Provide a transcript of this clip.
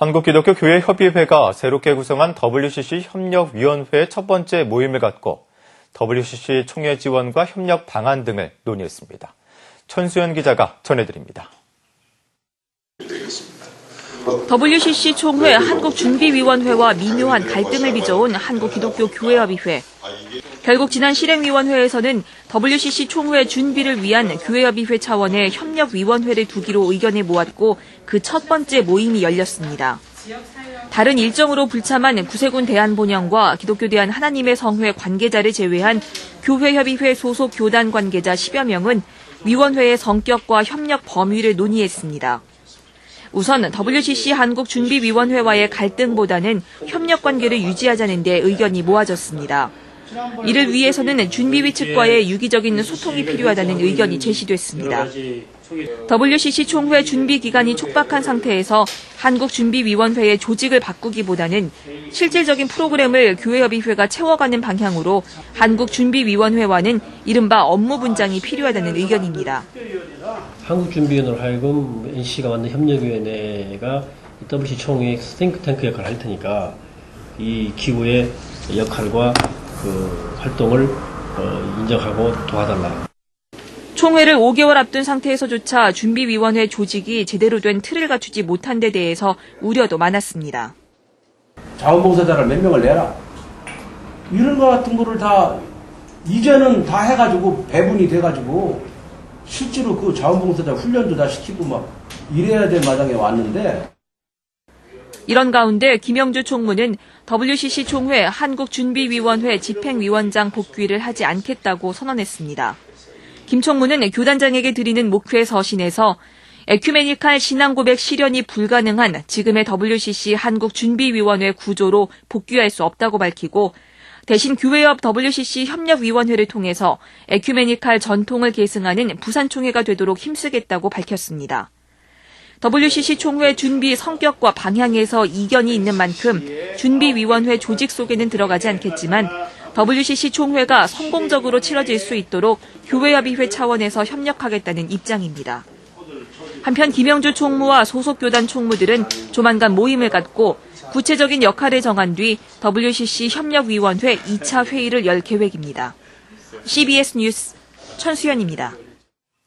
한국기독교교회협의회가 새롭게 구성한 WCC 협력위원회 첫 번째 모임을 갖고 WCC 총회 지원과 협력 방안 등을 논의했습니다. 천수연 기자가 전해드립니다. WCC 총회 한국준비위원회와 미묘한 갈등을 빚어온 한국기독교교회협의회. 결국 지난 실행위원회에서는 WCC 총회 준비를 위한 교회협의회 차원의 협력위원회를 두기로 의견을 모았고 그 첫 번째 모임이 열렸습니다. 다른 일정으로 불참한 구세군 대한본영과 기독교 대한 하나님의 성회 관계자를 제외한 교회협의회 소속 교단 관계자 10여 명은 위원회의 성격과 협력 범위를 논의했습니다. 우선 WCC 한국준비위원회와의 갈등보다는 협력 관계를 유지하자는 데 의견이 모아졌습니다. 이를 위해서는 준비위 측과의 유기적인 소통이 필요하다는 의견이 제시됐습니다. WCC 총회 준비 기간이 촉박한 상태에서 한국준비위원회의 조직을 바꾸기보다는 실질적인 프로그램을 교회협의회가 채워가는 방향으로 한국준비위원회와는 이른바 업무 분장이 필요하다는 의견입니다. 한국준비위원회로 하여금 NC가 만든 협력위원회가 WC 총회 탱크탱크 역할을 할 테니까 이 기구의 역할과 그 활동을 어, 인정하고 도와달라. 총회를 5개월 앞둔 상태에서조차 준비위원회 조직이 제대로 된 틀을 갖추지 못한 데 대해서 우려도 많았습니다. 자원봉사자를 몇 명을 내라. 이런 거 같은 거를 다 이제는 다 해가지고 배분이 돼가지고 실제로 그 자원봉사자 훈련도 다 시키고 막 이래야 될 마당에 왔는데 이런 가운데 김영주 총무는 WCC 총회 한국준비위원회 집행위원장 복귀를 하지 않겠다고 선언했습니다. 김 총무는 교단장에게 드리는 목회 서신에서 에큐메니칼 신앙 고백 실현이 불가능한 지금의 WCC 한국준비위원회 구조로 복귀할 수 없다고 밝히고 대신 교회협 WCC 협력위원회를 통해서 에큐메니칼 전통을 계승하는 부산총회가 되도록 힘쓰겠다고 밝혔습니다. WCC 총회 준비 성격과 방향에서 이견이 있는 만큼 준비위원회 조직 속에는 들어가지 않겠지만 WCC 총회가 성공적으로 치러질 수 있도록 교회협의회 차원에서 협력하겠다는 입장입니다. 한편 김영주 총무와 소속 교단 총무들은 조만간 모임을 갖고 구체적인 역할을 정한 뒤 WCC 협력위원회 2차 회의를 열 계획입니다. CBS 뉴스 천수연입니다.